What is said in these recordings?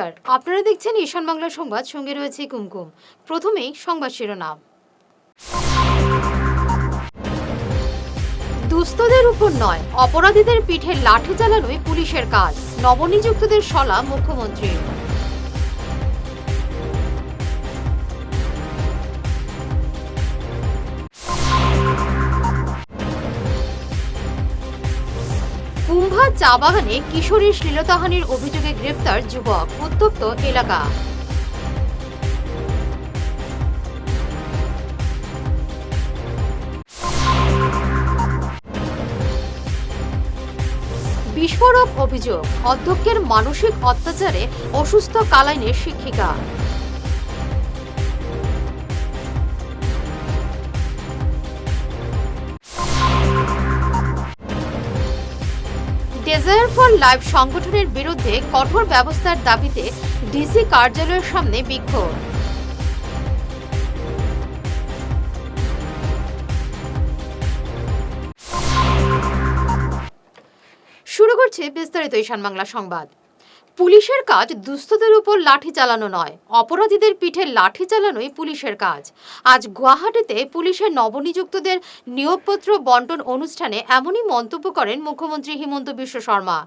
নমস্কার। আপনারা দেখছেন ঈশান বাংলা সংবাদ, সঙ্গে রয়েছে কুমকুম। প্রথমেই সংবাদ শিরোনাম। দুস্থদের উপর নয়, অপরাধীদের পিঠে লাঠি চালানোই পুলিশের কাজ। নবনিযুক্তদের সলা মুখ্যমন্ত্রী কুম্ভা চা বাগানে কিশোরীর শ্লীলতাহানির অভিযোগে গ্রেফতার যুবক, উত্তপ্ত এলাকা। বিস্ফোরক অভিযোগ, অধ্যক্ষের মানসিক অত্যাচারে অসুস্থ কালাইনের শিক্ষিকা। ডেজায়ার ফর লাইফ সংগঠনের বিরুদ্ধে কঠোর ব্যবস্থার দাবিতে ডিসি কার্যালয়ের সামনে বিক্ষোভ। শুরু করছে বিস্তারিত ঈশান বাংলা সংবাদ। পুলিশের কাজ দুস্থদের উপর লাঠি চালানো নয়। অপরাধীদের পিঠে লাঠি চালানোই পুলিশের কাজ। আজ গুয়াহাটিতে পুলিশের নবনিযুক্তদের নিয়োগপত্র বন্টন অনুষ্ঠানে এমনই মন্তব্য করেন মুখ্যমন্ত্রী হিমন্ত বিশ্ব শর্মা।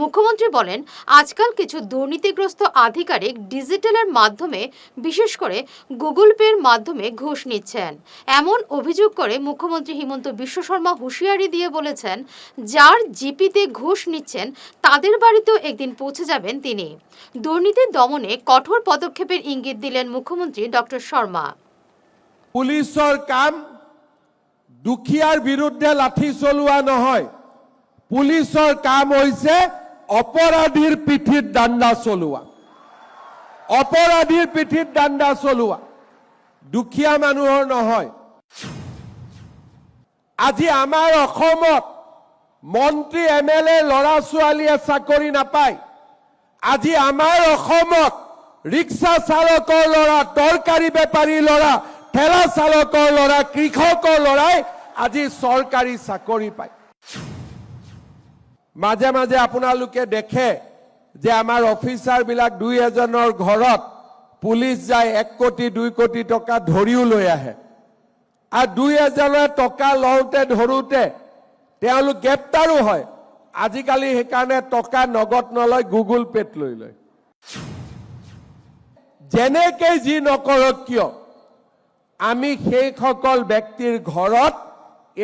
মুখ্যমন্ত্রী বলেন, আজকাল কিছু দুর্নীতিগ্রস্ত আধিকারিক ডিজিটালের মাধ্যমে, বিশেষ করে গুগল পের মাধ্যমে ঘুষ নিচ্ছেন। এমন অভিযোগ করে মুখ্যমন্ত্রী হিমন্ত বিশ্ব শর্মা হুঁশিয়ারি দিয়ে বলেছেন, যার জিপিতে ঘুষ নিচ্ছেন, তাদের বাড়িতেও একদিন পৌঁছে যাবেন তিনি। দুর্নীতি দমনে কঠোর পদক্ষেপের ইঙ্গিত দিলেন মুখ্যমন্ত্রী ডক্টর শর্মা। পুলিচৰ কাম দুখীয়াৰ বিৰুদ্ধে লাঠি চলোৱা নহয়। পুলিচৰ কাম হৈছে অপৰাধীৰ পিঠিত দাণ্ডা চলোৱা। অপৰাধীৰ পিঠিত দাণ্ডা চলোৱা। দুখীয়া মানুহৰ নহয়। আজি আমাৰ অসমত মন্ত্ৰী, এম এল এ ল'ৰা ছোৱালীয়ে চাকৰি নাপায়। আজি আমাৰ অসমত ৰিক্সা চালকৰ ল'ৰা তৰকাৰী বেপাৰী ল'ৰা ঠেলা চালকৰ ল'ৰা কৃষকৰ ল'ৰাই আজি চৰকাৰী চাকৰি পায়। মাজে মাজে আপোনালোকে দেখে যে আমাৰ অফিচাৰবিলাক দুই এজনৰ ঘৰত পুলিচ যায় এক কোটি দুই কোটি টকা ধৰিও লৈ আহে। আৰু দুই এজনে টকা লওঁতে ধৰোতে তেওঁলোক গ্ৰেপ্তাৰো হয়। আজিকালি সেইকাৰণে টকা নগদ নলয় গুগল পে'ত লৈ লয়। যেনেকে যি নকৰক কিয় আমি সেইসকল ব্যক্তিৰ ঘৰত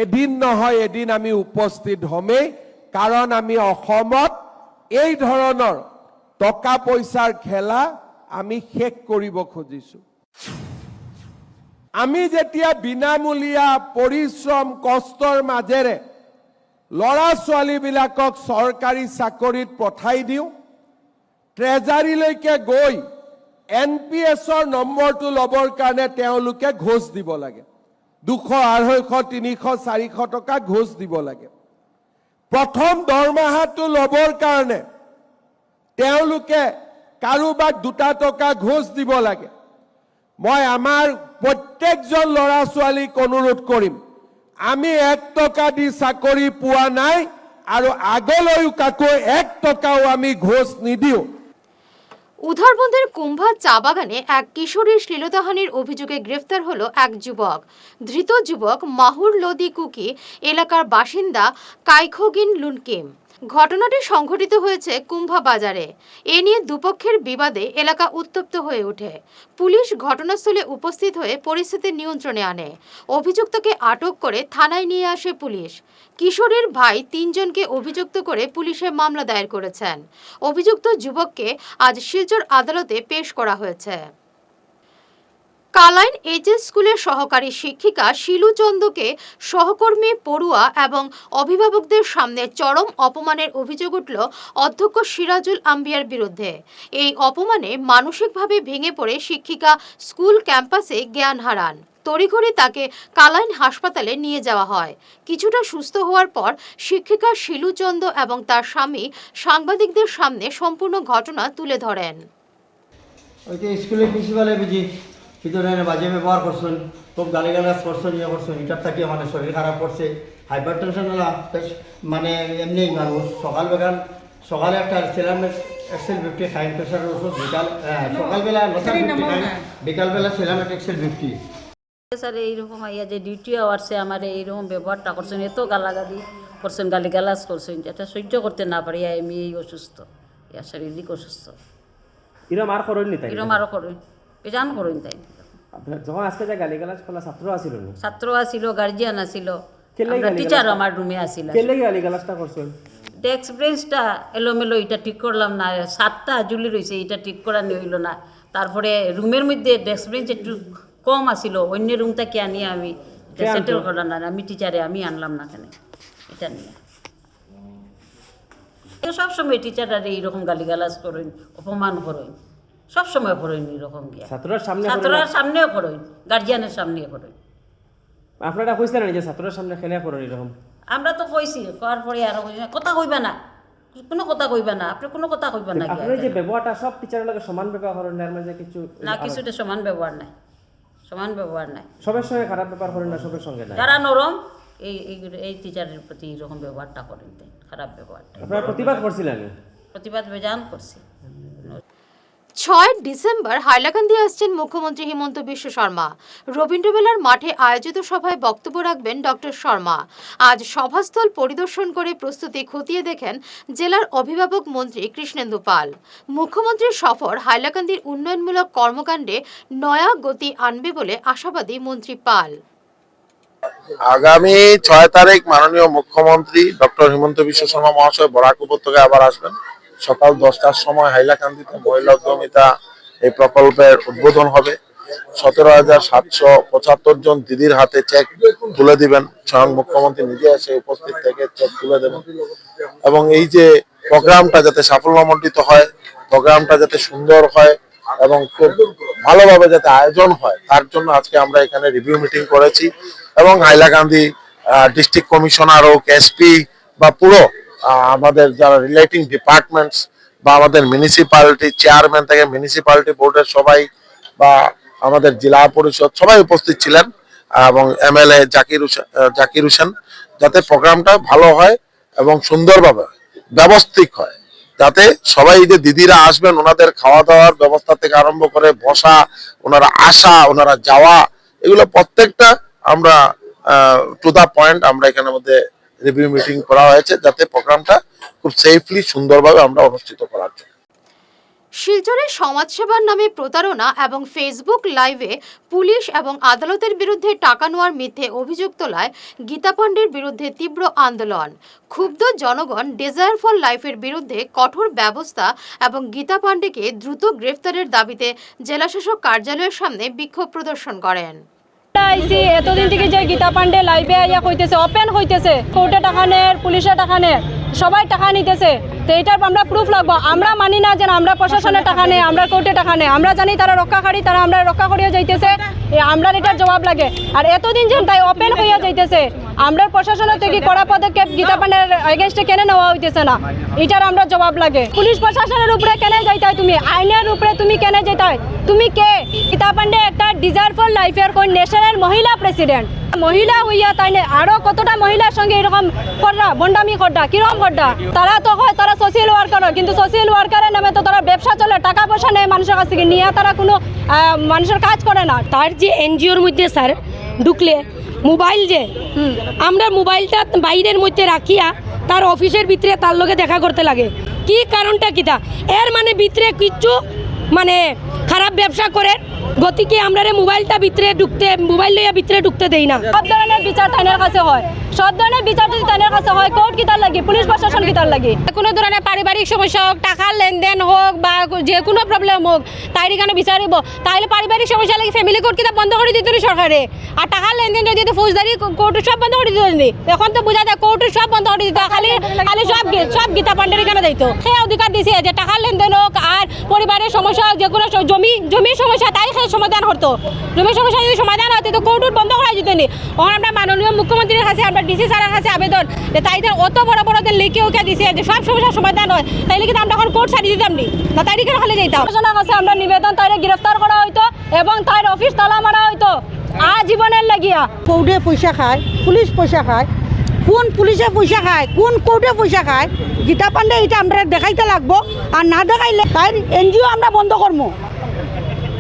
এদিন নহয় এদিন আমি উপস্থিত হ'মেই কাৰণ আমি অসমত এই ধৰণৰ টকা পইচাৰ খেলা আমি শেষ কৰিব খুজিছো। আমি যেতিয়া বিনামূলীয়া পৰিশ্ৰম কষ্টৰ মাজেৰে ল'ৰা ছোৱালীবিলাকক চৰকাৰী চাকৰিত পঠাই দিওঁ। ট্ৰেজাৰীলৈকে গৈ এন পি এছৰ নম্বৰটো ল'বৰ কাৰণে তেওঁলোকে ঘোচ দিব লাগে। দুশ আঢ়ৈশ তিনিশ চাৰিশ টকা ঘোচ দিব লাগে। প্ৰথম দৰমহাটো ল'বৰ কাৰণে তেওঁলোকে কাৰোবাক দুটা টকা ঘোচ দিব লাগে। মই আমাৰ প্ৰত্যেকজন ল'ৰা ছোৱালীক অনুৰোধ কৰিম। আমি এক টকা দি চাকৰি পোৱা নাই আৰু আগলৈও কাকো এক টকাও আমি ঘোষ নিদিওঁ। উধারবন্দের কুম্ভা চা বাগানে এক কিশোরীর শ্লীলতাহানির অভিযোগে গ্রেফতার হল এক যুবক। ধৃত যুবক মাহুর লোদি কুকি এলাকার বাসিন্দা কাইখোগিন লুনকিম। ঘটনাটি সংঘটিত হয়েছে কুম্ভা বাজারে। এ নিয়ে দুপক্ষের বিবাদে এলাকা উত্তপ্ত হয়ে ওঠে। পুলিশ ঘটনাস্থলে উপস্থিত হয়ে পরিস্থিতি নিয়ন্ত্রণে আনে। অভিযুক্তকে আটক করে থানায় নিয়ে আসে পুলিশ। কিশোরের ভাই তিনজনকে অভিযুক্ত করে পুলিশে মামলা দায়ের করেছেন। অভিযুক্ত যুবককে আজ শিলচর আদালতে পেশ করা হয়েছে। কালাইন এইচএস স্কুলের সহকারী শিক্ষিকা শিলু চন্দকে সহকর্মী পড়ুয়া এবং অভিভাবকদের সামনে চরম অপমানের অভিযোগ উঠল অধ্যক্ষ সিরাজুল আম্বিয়ার বিরুদ্ধে। এই অপমানে মানসিকভাবে ভেঙে পড়ে শিক্ষিকা স্কুল ক্যাম্পাসে জ্ঞান হারান। তড়িঘড়ি তাকে কালাইন হাসপাতালে নিয়ে যাওয়া হয়। কিছুটা সুস্থ হওয়ার পর শিক্ষিকা শিলু চন্দ এবং তার স্বামী সাংবাদিকদের সামনে সম্পূর্ণ ঘটনা তুলে ধরেন। ওই যে স্কুলের বুঝি ভিতরে বাজে ব্যবহার করছেন খুব গালিগালাজ করছেন ইয়ে করছেন এটার থাকি মানে শরীর খারাপ করছে হাইপার টেনশন হলা মানে এমনি মানুষ সকাল বেগান সকালে একটা ছেলেমেয়ে এক্সেল ফিফটি হাই প্রেশারের ওষুধ বিকাল সকালবেলা নাইন বিকালবেলা সেলামেট এক্সেল ফিফটি স্যার এইরকম আইয়া যে ডিউটি আওয়ার্সে আমার এইরকম ব্যবহারটা করছেন এত গালাগালি করছেন গালি গালাজ করছেন এটা সহ্য করতে না পারি আমি এই অসুস্থ ইয়া শারীরিক অসুস্থ। এরম আর করেননি তাই? এরম আরও করুন। বেজান করুন তাই। যখন আজকে যে গালিগালাজ ছাত্র ছাত্র গার্জিয়ান টিচার আমার রুমে আসিল কেলে গালিগালাজটা করছেন? ডেস্ক ব্রেঞ্চটা এলোমেলো এটা ঠিক করলাম না। সাতটা জুলি রয়েছে এটা ঠিক করা হইল না। তারপরে রুমের মধ্যে ডেস্ক ব্রেঞ্চ একটু কম আসিল অন্য রুমটা কে আনিয়ে আমি? সেটেল করলাম না আমি টিচারে আমি আনলাম না কেন? এটা নিয়ে। সবসময় টিচাররা এইরকম গালিগালাজ করেন অপমান করেন। সবসময় করেন এরকম গিয়া। ছাত্রর সামনে ছাত্ররা? সামনেও করেন গার্জিয়ানের সামনেও করেন আপনারা কইছেন না যে ছাত্রের সামনে খেলে করেন এরকম? আমরা তো কইছি করার পরে আরও কইছি, কথা কইবা না। কোনো কথা কইবা না। আপনি কোনো কথা কইবা না গিয়া। আপনার যে ব্যবহারটা সব টিচারের লগে সমান ব্যবহার করেন না মাঝে কিছু না কিছুতে সমান ব্যবহার নাই। সমান ব্যবহার নাই। সবার সঙ্গে খারাপ ব্যবহার করেন না সবার সঙ্গে না যারা নরম এই এই- এই টিচারের প্রতি এরকম ব্যবহারটা করেন খারাপ ব্যবহারটা। আপনারা প্রতিবাদ করছিলেন? প্রতিবাদ বেজান করছি। ছয় ডিসেম্বর হাইলাকান্দি আসছেন মুখ্যমন্ত্রী হিমন্ত বিশ্ব শর্মা। রবীন্দ্রমেলার মাঠে আয়োজিত সভায় বক্তব্য রাখবেন ডক্টর শর্মা। আজ সভাস্থল পরিদর্শন করে প্রস্তুতি খতিয়ে দেখেন জেলার অভিভাবক মন্ত্রী কৃষ্ণেন্দু পাল। মুখ্যমন্ত্রীর সফর হাইলাকান্দির উন্নয়নমূলক কর্মকাণ্ডে নয়া গতি আনবে বলে আশাবাদী মন্ত্রী পাল। আগামী ছয় তারিখ মাননীয় মুখ্যমন্ত্রী ডক্টর হিমন্ত বিশ্ব শর্মা মহাশয় বরাক উপত্যকায় আবার আসবেন। সকাল দশটার সময় হাইলাকান্দিতে মহিলা উদ্যমিতা এই প্রকল্পের উদ্বোধন হবে। সতেরো হাজার সাতশো পঁচাত্তর জন দিদির হাতে চেক তুলে দিবেন। স্বয়ং মুখ্যমন্ত্রী নিজে এসে উপস্থিত থেকে চেক তুলে দেবেন। এবং এই যে প্রোগ্রামটা যাতে সাফল্যমণ্ডিত হয়, প্রোগ্রামটা যাতে সুন্দর হয় এবং খুব ভালোভাবে যাতে আয়োজন হয়, তার জন্য আজকে আমরা এখানে রিভিউ মিটিং করেছি। এবং হাইলাকান্দি ডিস্ট্রিক্ট কমিশনার হোক এসপি বা পুরো আমাদের যারা রিলেটিং ডিপার্টমেন্টস বা আমাদের মিউনিসিপালিটি চেয়ারম্যান থেকে মিউনিসিপালিটি বোর্ডের সবাই বা আমাদের জেলা পরিষদ সবাই উপস্থিত ছিলেন এবং এমএলএ জাকির জাকির হোসেন, যাতে প্রোগ্রামটা ভালো হয় এবং সুন্দরভাবে ব্যবস্থিক হয়, যাতে সবাই যে দিদিরা আসবেন, ওনাদের খাওয়া দাওয়ার ব্যবস্থা থেকে আরম্ভ করে বসা, ওনারা আসা, ওনারা যাওয়া, এগুলো প্রত্যেকটা আমরা টু দা পয়েন্ট আমরা এখানের মধ্যে রিভিউ মিটিং করা হয়েছে যাতে প্রোগ্রামটা খুব সেফলি সুন্দরভাবে আমরা অনুষ্ঠিত করার জন্য। শিলচরে সমাজসেবার নামে প্রতারণা এবং ফেসবুক লাইভে পুলিশ এবং আদালতের বিরুদ্ধে টাকা নেওয়ার মিথ্যে অভিযোগ তোলায় গীতা পাণ্ডের বিরুদ্ধে তীব্র আন্দোলন। ক্ষুব্ধ জনগণ ডিজায়ার ফর লাইফের বিরুদ্ধে কঠোর ব্যবস্থা এবং গীতা পাণ্ডেকে দ্রুত গ্রেফতারের দাবিতে জেলাশাসক কার্যালয়ের সামনে বিক্ষোভ প্রদর্শন করেন। আইসি এতদিন থেকে যে গীতা পান্ডে লাইভে আইয়া কইতেছে ওপেন হইতেছে কোর্টে টাকা নেয় পুলিশে টাকা নেয় সবাই টাকা নিতেছে। তো এটার আমরা প্রুফ লাগবো। আমরা মানি না যে আমরা প্রশাসনের টাকা নেই, আমরা কোর্টে টাকা নেই। আমরা জানি তারা রক্ষাকারী তারা আমরা রক্ষা করিয়া যাইতেছে। আমরা এটার জবাব লাগে। আর এতদিন যেন তাই ওপেন হইয়া যাইতেছে, আমরা প্রশাসনের থেকে কড়া পদক্ষেপ গীতা পান্ডের এগেনস্টে কেন নেওয়া হইতেছে না? এটার আমরা জবাব লাগে। পুলিশ প্রশাসনের উপরে কেন যাইতাই তুমি? আইনের উপরে তুমি কেন যাইতাই? তুমি কে? গীতা পান্ডে একটা ডিজায়ার ফর লাইফের কোন ন্যাশনাল মহিলা প্রেসিডেন্ট মহিলা হইয়া তাই আরও কতটা মহিলার সঙ্গে এরকম কররা বন্ডামি করডা কীরকম করডা তারা তো হয়, তারা সোশিয়াল ওয়ার্কার কিন্তু সোশিয়াল ওয়ার্কারের নামে তো তারা ব্যবসা চলে টাকা পয়সা নেয় মানুষের কাছ থেকে নিয়ে তারা কোনো মানুষের কাজ করে না। তার যে এনজিওর মধ্যে স্যার ঢুকলে মোবাইল যে আমরা মোবাইলটা বাইরের মধ্যে রাখিয়া তার অফিসের ভিতরে তার লগে দেখা করতে লাগে। কি কারণটা কিতা? এর মানে ভিতরে কিচ্ছু মানে খারাপ ব্যবসা করে গতিকে আমরা মোবাইলটা ভিতরে ঢুকতে মোবাইল লইয়া ভিতরে ঢুকতে দেই না। সব ধরনের বিচার তাইনের কাছে হয়। সব ধরনের বিচার যদি তাইনের কাছে হয়, কোর্ট কিতার লাগে, পুলিশ প্রশাসন কিতার লাগে? কোনো ধরনের পারিবারিক সমস্যা হোক টাকার লেনদেন হোক বা যে কোনো প্রবলেম হোক, তাই এখানে বিচারিব। তাহলে পারিবারিক সমস্যা লাগে ফ্যামিলি কোর্ট কিতা বন্ধ করে দিত সরকারে। আর টাকার লেনদেন যদি ফৌজদারি কোর্ট সব বন্ধ করে দিত এখন তো বোঝা যায় কোর্ট সব বন্ধ করে দিত খালি খালি সব সব গীতা পান্ডের এখানে দিত সে অধিকার দিছে যে টাকার লেনদেন হোক আর পরিবারের সমস্যা যে কোনো জমি জমির সমস্যা, তাই সে সমাধান করতো জমির সমস্যা যদি সমাধান হতো, তো কোর্ট বন্ধ করা যেত নি। আমরা মাননীয় মুখ্যমন্ত্রীর কাছে আমরা ডিসি স্যারের কাছে আবেদন যে তাইদের অত বড় বড় যে লিখে ওকে দিছে যে সব সমস্যার সমাধান হয় তাইলে কিন্তু আমরা এখন কোর্ট ছাড়িয়ে দিতাম নি? না তাই কেন খালি যাইতাম? প্রশাসনের কাছে আমরা নিবেদন তাইরে গ্রেফতার করা হইতো এবং তাইর অফিস তালা মারা হইতো। আজীবনের লাগিয়া। কৌডে পয়সা খায় পুলিশ পয়সা খায়। কোন পুলিশে পয়সা খায় কোন কোর্টে পয়সা খায় গীতা পান্ডে এটা আমরা দেখাইতে লাগবো আর না দেখাইলে তাই এনজিও আমরা বন্ধ করব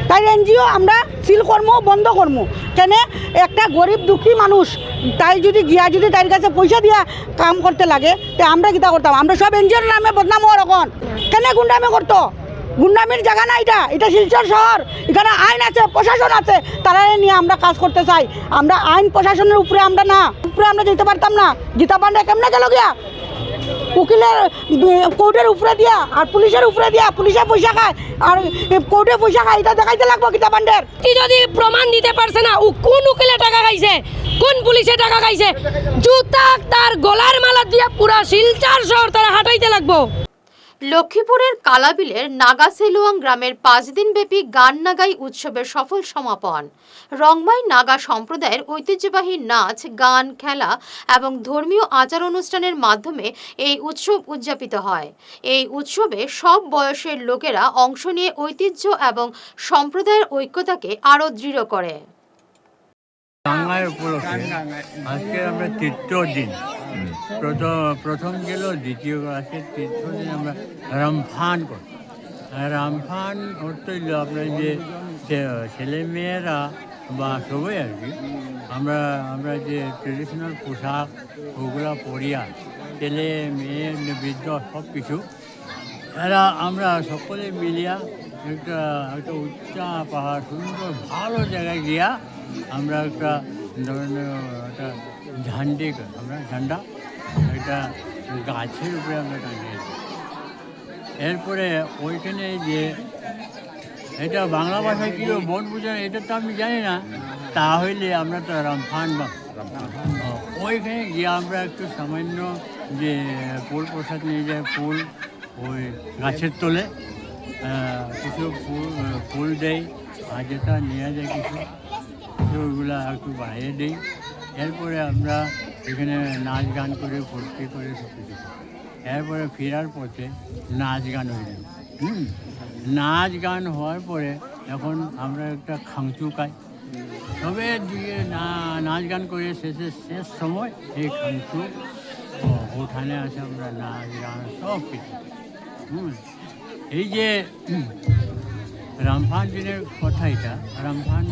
তাই এনজিও আমরা সিল কর্ম বন্ধ করব কেন একটা গরিব দুঃখী মানুষ তাই যদি গিয়া যদি তার কাছে পয়সা দিয়া কাম করতে লাগে, তো আমরা কিতা করতাম? আমরা সব এনজিওর নামে বদনাম হওয়ার এখন। কেন গুন্ডামি করতো? গুন্ডামির জায়গা না এটা। এটা শিলচর শহর। এখানে আইন আছে, প্রশাসন আছে। তারা নিয়ে আমরা কাজ করতে চাই। আমরা আইন প্রশাসনের উপরে আমরা না, উপরে আমরা যেতে পারতাম না। গীতা বান্ডা কেমনে গেল গিয়া? উকিলের কোর্টের উপরে দিয়া, আর পুলিশের উপরে দিয়া, পুলিশে পয়সা খায়, আর কোর্টে পয়সা খায়, এটা দেখাইতে লাগবো গীতা পান্ডের যদি প্রমাণ দিতে পারছে না কোন উকিলে টাকা খাইছে? কোন পুলিশে টাকা খাইছে? জুতা তার গলার মালা দিয়া পুরা শিলচার শহর তারা হাঁটাইতে লাগবো। লক্ষ্মীপুরের কালাবিলের নাগাসেলুয়াং গ্রামের পাঁচ দিনব্যাপী গান নাগাই উৎসবের সফল সমাপন। রংমাই নাগা সম্প্রদায়ের ঐতিহ্যবাহী নাচ, গান, খেলা এবং ধর্মীয় আচার অনুষ্ঠানের মাধ্যমে এই উৎসব উদযাপিত হয়। এই উৎসবে সব বয়সের লোকেরা অংশ নিয়ে ঐতিহ্য এবং সম্প্রদায়ের ঐক্যতাকে আরও দৃঢ় করে। আজকে আমরা তৃতীয় দিন। প্রথম প্রথম গেল, দ্বিতীয় আজকে তৃতীয় দিন আমরা রামফান করি রামফান অর্থ হইল আপনার যে ছেলে মেয়েরা বা সবাই আর কি, আমরা আমরা যে ট্রেডিশনাল পোশাক ওগুলা পরিয়া ছেলে, মেয়ে, বৃদ্ধ সব কিছু। এরা, আমরা সকলে মিলিয়া একটা একটা উচ্চা পাহাড়, সুন্দর, ভালো জায়গায় গিয়া আমরা একটা ধরনের একটা ঝান্ডি, আমরা ঝান্ডা একটা গাছের উপরে আমরা টাঙিয়েছি এরপরে ওইখানে যে এটা বাংলা ভাষায় কি বন পূজা এটা তো আমি জানি না তাহলে আমরা তো রামফান বা ওইখানে গিয়ে আমরা একটু সামান্য যে ফুল প্রসাদ নিয়ে যায় ফুল ওই গাছের তলে কিছু ফুল ফুল দেয় আর যেটা নিয়ে যায় কিছু কিছু ওইগুলা একটু বাড়িয়ে দিই। এরপরে আমরা এখানে নাচ গান করে, ভর্তি করে সব কিছু। এরপরে ফেরার পথে নাচ গান হয়ে হুম? নাচ গান হওয়ার পরে এখন আমরা একটা খাংচু খাই। তবে দিয়ে নাচ গান করে শেষে, শেষ সময় এই খাংচু ওঠানে আছে আমরা নাচ গান সব কিছু হুম? এই যে রামফান দিনের কথা এটা। রামফান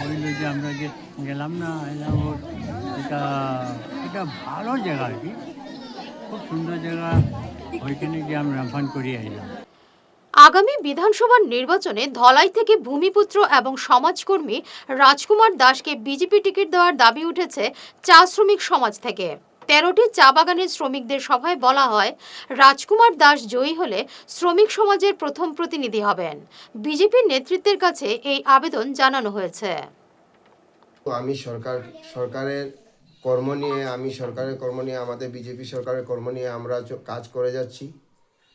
হইল যে আমরা যে গেলাম না এটা এটা ভালো জায়গা আর কি খুব সুন্দর জায়গা। ওইখানে গিয়ে আমরা রামফান করিয়ে আইলাম আগামী বিধানসভা নির্বাচনে ধলাই থেকে ভূমিপুত্র এবং সমাজকর্মী রাজকুমার দাসকে বিজেপি টিকিট দেওয়ার দাবি উঠেছে চা শ্রমিক সমাজ থেকে। তেরোটি চা বাগানের শ্রমিকদের সভায় বলা হয় রাজকুমার দাস জয়ী হলে শ্রমিক সমাজের প্রথম প্রতিনিধি হবেন। বিজেপির নেতৃত্বের কাছে এই আবেদন জানানো হয়েছে। আমি সরকার সরকারের কর্ম নিয়ে, আমি সরকারের কর্ম নিয়ে, আমাদের বিজেপি সরকারের কর্ম নিয়ে আমরা কাজ করে যাচ্ছি।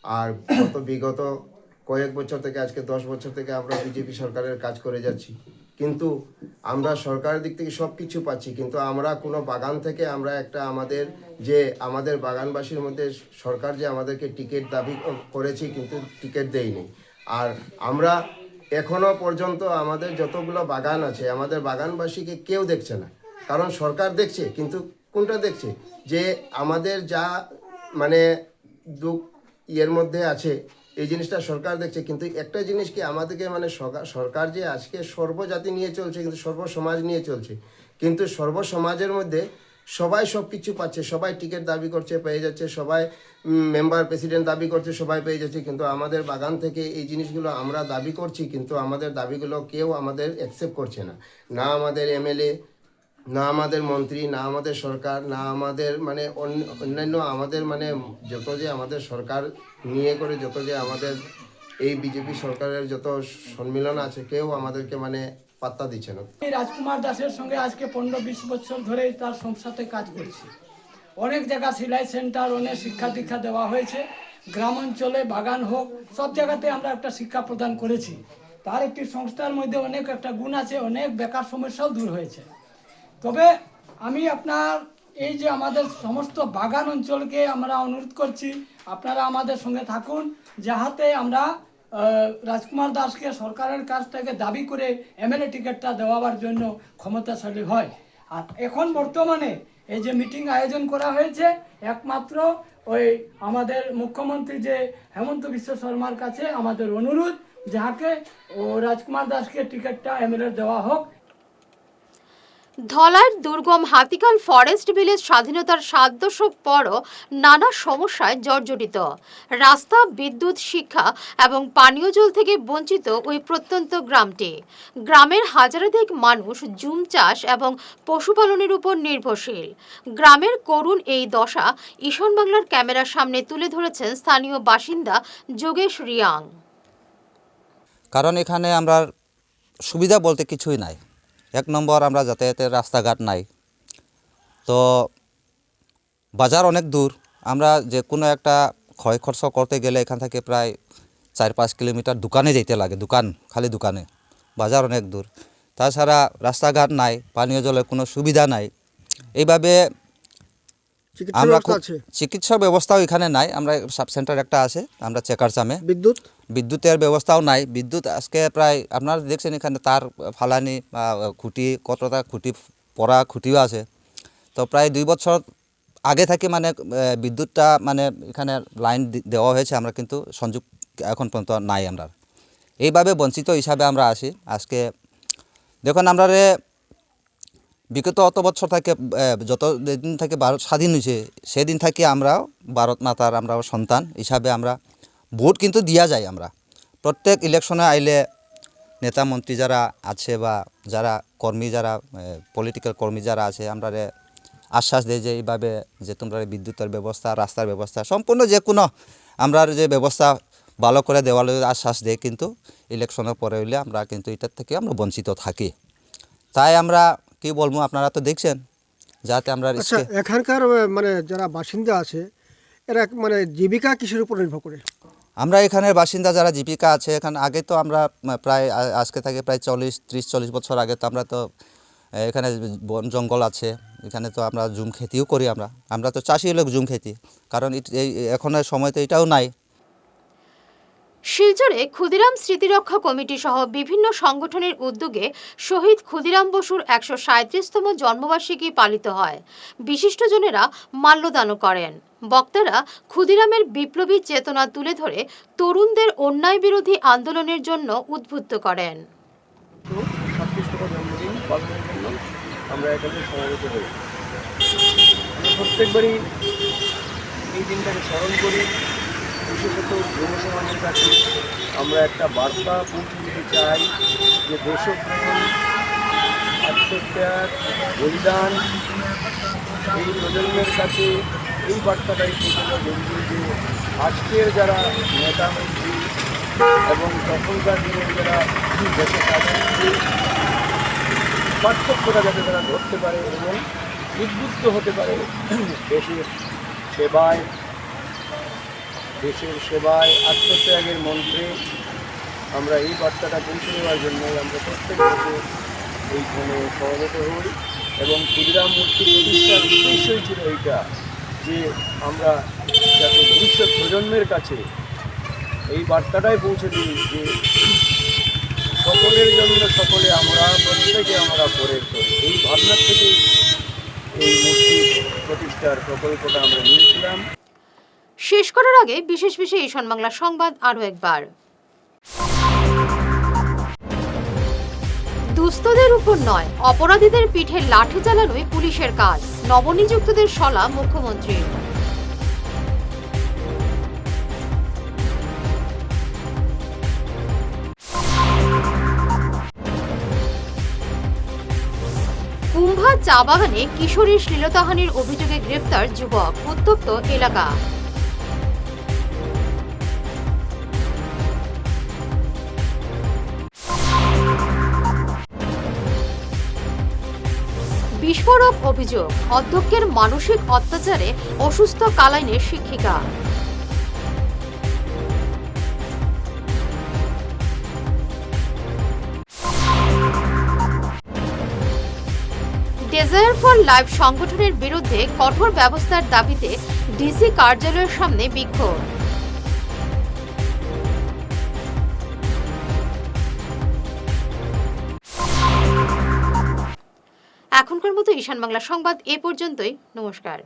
আর গত বিগত কয়েক বছর থেকে, আজকে দশ বছর থেকে আমরা বিজেপি সরকারের কাজ করে যাচ্ছি। কিন্তু আমরা সরকারের দিক থেকে সব কিছু পাচ্ছি, কিন্তু আমরা কোনো বাগান থেকে আমরা একটা আমাদের যে, আমাদের বাগানবাসীর মধ্যে সরকার যে আমাদেরকে টিকিট দাবি করেছি, কিন্তু টিকিট দেয়নি। আর আমরা এখনও পর্যন্ত আমাদের যতগুলো বাগান আছে, আমাদের বাগানবাসীকে কেউ দেখছে না। কারণ সরকার দেখছে, কিন্তু কোনটা দেখছে? যে আমাদের যা মানে দুঃখ ইয়ের মধ্যে আছে, এই জিনিসটা সরকার দেখছে, কিন্তু একটা জিনিস কি আমাদেরকে মানে সরকার- যে আজকে সর্বজাতি নিয়ে চলছে, কিন্তু সর্বসমাজ নিয়ে চলছে, কিন্তু সর্বসমাজের মধ্যে সবাই সব কিছু পাচ্ছে, সবাই টিকিট দাবি করছে, পেয়ে যাচ্ছে, সবাই মেম্বার প্রেসিডেন্ট দাবি করছে, সবাই পেয়ে যাচ্ছে, কিন্তু আমাদের বাগান থেকে এই জিনিসগুলো আমরা দাবি করছি, কিন্তু আমাদের দাবিগুলো কেউ আমাদের অ্যাকসেপ্ট করছে না। না আমাদের এমএলএ না আমাদের মন্ত্রী, না আমাদের সরকার, না আমাদের মানে অন্য- অন্যান্য আমাদের মানে যত যে আমাদের সরকার নিয়ে করে, যত যে আমাদের এই বিজেপি সরকারের যত সম্মিলন আছে, কেউ আমাদেরকে মানে পাত্তা দিচ্ছে না। রাজকুমার দাসের সঙ্গে আজকে পনেরো বিশ বছর ধরে তার সংস্থাতে কাজ করছি। অনেক জায়গা সেলাই সেন্টার, অনেক শিক্ষা দীক্ষা দেওয়া হয়েছে। গ্রাম অঞ্চলে বাগান হোক, সব জায়গাতে আমরা একটা শিক্ষা প্রদান করেছি। তার একটি সংস্থার মধ্যে অনেক একটা গুণ আছে, অনেক বেকার সমস্যাও দূর হয়েছে। তবে আমি আপনার এই যে আমাদের সমস্ত বাগান অঞ্চলকে আমরা অনুরোধ করছি, আপনারা আমাদের সঙ্গে থাকুন, যাহাতে আমরা রাজকুমার দাসকে সরকারের কাছ থেকে দাবি করে এমএলএ টিকিটটা দেওয়াবার জন্য ক্ষমতাশালী হয়। আর এখন বর্তমানে এই যে মিটিং আয়োজন করা হয়েছে, একমাত্র ওই আমাদের মুখ্যমন্ত্রী যে হেমন্ত বিশ্ব শর্মার কাছে আমাদের অনুরোধ, যাহাকে ও রাজকুমার দাসকে টিকিটটা এমএলএ দেওয়া হোক ধলাইয়ের দুর্গম হাতিকাল ফরেস্ট ভিলেজ স্বাধীনতার সাত দশক পরও নানা সমস্যায় জর্জরিত। রাস্তা, বিদ্যুৎ, শিক্ষা এবং পানীয় জল থেকে বঞ্চিত ওই প্রত্যন্ত গ্রামটি। গ্রামের হাজারাধিক মানুষ জুম চাষ এবং পশুপালনের উপর নির্ভরশীল। গ্রামের করুণ এই দশা ঈশান বাংলার ক্যামেরার সামনে তুলে ধরেছেন স্থানীয় বাসিন্দা যোগেশ রিয়াং। কারণ এখানে আমরা সুবিধা বলতে কিছুই নাই। এক নম্বর আমরা যাতায়াতের রাস্তাঘাট নাই। তো বাজার অনেক দূর। আমরা যে কোনো একটা ক্ষয় খরচ করতে গেলে এখান থেকে প্রায় চার পাঁচ কিলোমিটার দোকানে যেতে লাগে, দোকান, খালি দোকানে। বাজার অনেক দূর। তাছাড়া রাস্তাঘাট নাই, পানীয় জলের কোনো সুবিধা নাই। এইভাবে আমরা চিকিৎসার ব্যবস্থাও এখানে নাই। আমরা সাব সেন্টার একটা আছে আমরা চেকার চামে বিদ্যুৎ? বিদ্যুতের ব্যবস্থাও নাই। বিদ্যুৎ আজকে প্রায় আপনারা দেখছেন এখানে তার ফালানি বা খুঁটি কতটা খুঁটি পড়া খুঁটিও আছে। তো প্রায় দুই বছর আগে থেকে মানে বিদ্যুৎটা মানে এখানে লাইন দেওয়া হয়েছে। আমরা কিন্তু সংযোগ এখন পর্যন্ত নাই আমরা। এইভাবে বঞ্চিত হিসাবে আমরা আছি। আজকে দেখুন আমরা রে বিগত অত বছর থেকে যত দিন থেকে ভারত স্বাধীন হয়েছে, সেদিন থেকে আমরা ভারত মাতার আমরা সন্তান হিসাবে আমরা ভোট কিন্তু দিয়া যায় আমরা। প্রত্যেক ইলেকশনে আইলে নেতা মন্ত্রী যারা আছে বা যারা কর্মী যারা পলিটিক্যাল কর্মী যারা আছে, আমরা আশ্বাস দেয় যে এইভাবে যে তোমরা বিদ্যুতের ব্যবস্থা, রাস্তার ব্যবস্থা, সম্পূর্ণ যে কোনো আমরা যে ব্যবস্থা ভালো করে দেওয়ার আশ্বাস দেয় কিন্তু ইলেকশনের পরে হইলে আমরা কিন্তু এটার থেকে আমরা বঞ্চিত থাকি। তাই আমরা কি বলব আপনারা তো দেখছেন যাতে আমরা আচ্ছা এখানকার মানে যারা বাসিন্দা আছে এরা মানে জীবিকা কিসের উপর নির্ভর করে? আমরা এখানের বাসিন্দা যারা জীবিকা আছে এখানে আগে তো আমরা প্রায় আজকে থেকে প্রায় চল্লিশ ত্রিশ চল্লিশ বছর আগে তো আমরা তো এখানে বন জঙ্গল আছে এখানে তো আমরা জুম খেতিও করি আমরা। আমরা তো চাষি লোক জুম খেতি কারণ এই এখনের সময় তো এটাও নাই। শিলচরে ক্ষুদিরাম স্মৃতিরক্ষা কমিটি সহ বিভিন্ন সংগঠনের উদ্যোগে শহীদ ক্ষুদিরাম বসুর একশো সাঁত্রিশতম জন্মবার্ষিকী পালিত হয়। বিশিষ্টজনেরা মাল্যদানও করেন। বক্তারা ক্ষুদিরামের বিপ্লবী চেতনা তুলে ধরে তরুণদের অন্যায় বিরোধী আন্দোলনের জন্য উদ্বুদ্ধ করেন। আমরা এখানে প্রত্যেকবারই এই দিনটাকে স্মরণ করি। বিশেষত সমাজের কাছে আমরা একটা বার্তা পৌঁছে দিতে চাই যে দেশপ্রেম, আত্মত্যাগ, বলিদান এই প্রজন্মের কাছে এই বার্তাটাই পৌঁছানো জরুরি যে আজকের যারা নেতা মন্ত্রী এবং তখনকার দিনের যারা দেশে পার্থক্যটা যাতে তারা ধরতে পারে এবং উদ্বুদ্ধ হতে পারে দেশের সেবায় দেশের সেবায় আত্মত্যাগের মন্ত্রে আমরা এই বার্তাটা পৌঁছে দেওয়ার জন্য আমরা প্রত্যেক বছর এইখানে সমবেত হই এবং ক্ষুদিরাম মূর্তি প্রতিষ্ঠার উদ্দেশ্যই ছিল এইটা যে আমরা যাতে ভবিষ্যৎ প্রজন্মের কাছে এই বার্তাটাই পৌঁছে দিই যে সকলের জন্য সকলে আমরা, প্রত্যেকে আমরা করি। এই ভাবনার থেকে এই মূর্তি প্রতিষ্ঠার প্রকল্পটা আমরা নিয়েছিলাম। শেষ করার আগে বিশেষ বিশেষ ঈশান বাংলা সংবাদ আরও একবার। দুস্থদের উপর নয়, অপরাধীদের পিঠে লাঠি চালানোই পুলিশের কাজ, নবনিযুক্তদের সলা মুখ্যমন্ত্রীর। কুম্ভা চা বাগানে কিশোরীর শ্লীলতাহানির অভিযোগে গ্রেফতার যুবক, উত্তপ্ত এলাকা। বিস্ফোরক অভিযোগ, অধ্যক্ষের মানসিক অত্যাচারে অসুস্থ কালাইনের শিক্ষিকা। ডেজায়ার ফর লাইফ সংগঠনের বিরুদ্ধে কঠোর ব্যবস্থার দাবিতে ডিসি কার্যালয়ের সামনে বিক্ষোভ। এখনকার মতো ঈশান বাংলা সংবাদ এ পর্যন্তই। নমস্কার।